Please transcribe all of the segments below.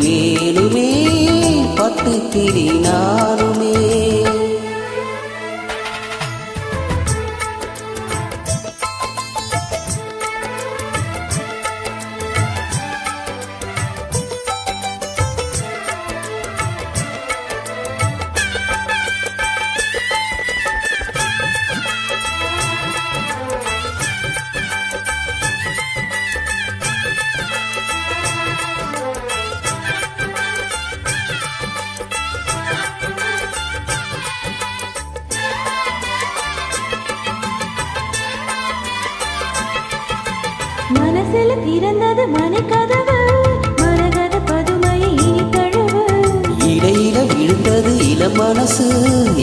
மேலுமே பத்து பட்டு மனசுல திறந்தது மணிக்கதவு மரகத பதுமையை இனி தழுவு இடையில விழுந்தது இள மனசு.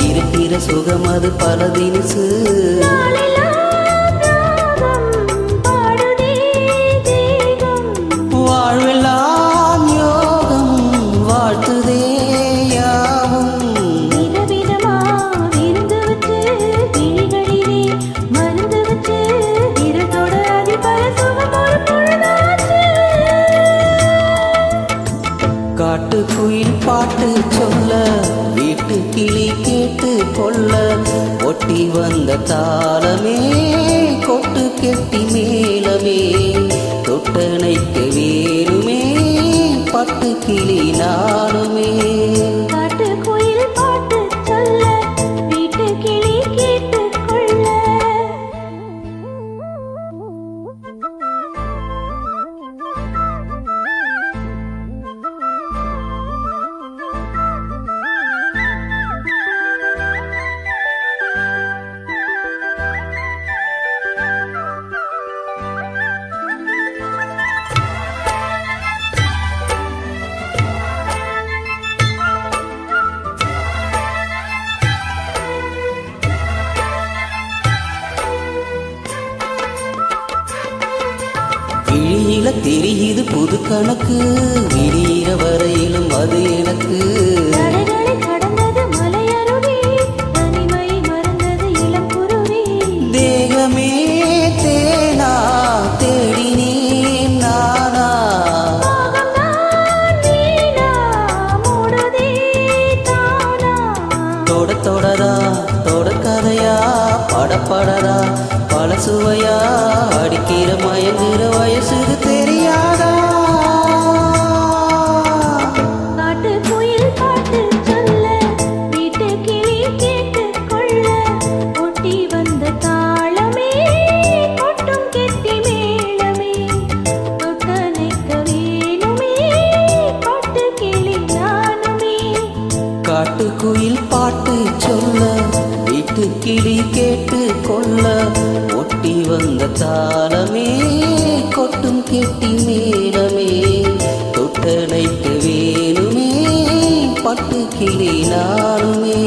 இருக்கிற சுகம் அது பல தினசு. கேட்டு கிளி கேட்டு கொள்ள ஒட்டி வந்த தாளமே கொட்டு கெட்டி மேலமே தொட்டணைக்க வேறுமே பட்டு கிளி விழியில தெரியுது புது கணக்கு. விடியிற வரையிலும் அது எனக்கு. தேகமே தேனா தேடினேன் நானா. தொட தொடரா தொட கதையா படப்படரா பல சுவையா அடிக்கிற மயங்குற கேட்டு கிளி கேட்டு கொள்ள ஒட்டி வந்த தாளமே கொட்டும் கெட்டி மேலமே தொட்டணைக்க வேணுமே பட்டு கிளி நானுமே.